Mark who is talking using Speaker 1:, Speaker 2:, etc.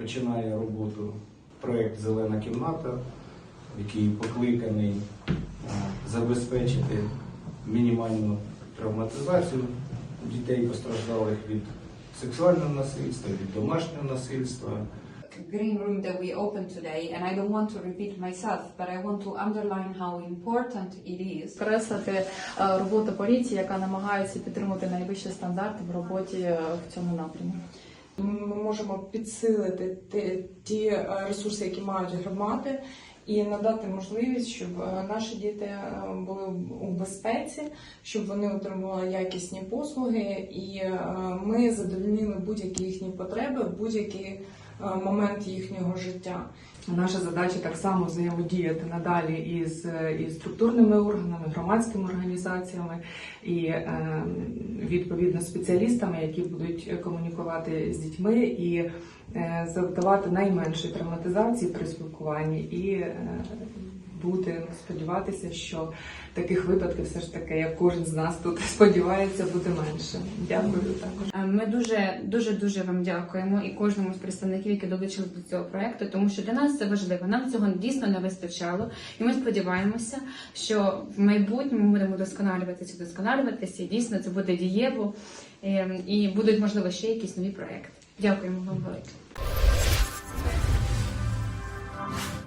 Speaker 1: починає роботу проєкт Зелена кімната, який покликаний е, забезпечити мінімальну травматизацію дітей, постраждалих від сексуального насильства, від домашнього насильства.
Speaker 2: green room that we opened today, and I don't want to repeat myself, but I want to underline how important it is
Speaker 3: Скреслити е, роботу поліції, яка намагається підтримувати найвищі стандарти в роботі е, в цьому напрямі.
Speaker 4: Ми можемо підсилити ті, е, ресурси, які мають громади, і надати можливість, щоб е, наші діти е, були у безпеці, щоб вони отримували якісні послуги, і ми задовільнили будь-які їхні потреби будь-який момент їхнього життя.
Speaker 5: Наша задача так само взаємодіяти надалі із, із структурними органами, громадськими організаціями і е, відповідно спеціалістами, які будуть комунікувати з дітьми і е, завдавати найменшої травматизації при спілкуванні і е, бути сподіватися, що таких випадків все ж таки, як кожен з нас тут сподівається, буде менше. Дякую також.
Speaker 2: Е, Ми дуже дуже дуже вам дякуємо і кожному з представників, які долучились до цього проекту, тому що для нас це важливо. Нам цього дійсно не вистачало, і ми сподіваємося, що в майбутньому ми будемо досконалюватися, досконалюватися, і дійсно це буде дієво, е, і будуть можливо ще якісь нові проекти. Дякуємо вам велике.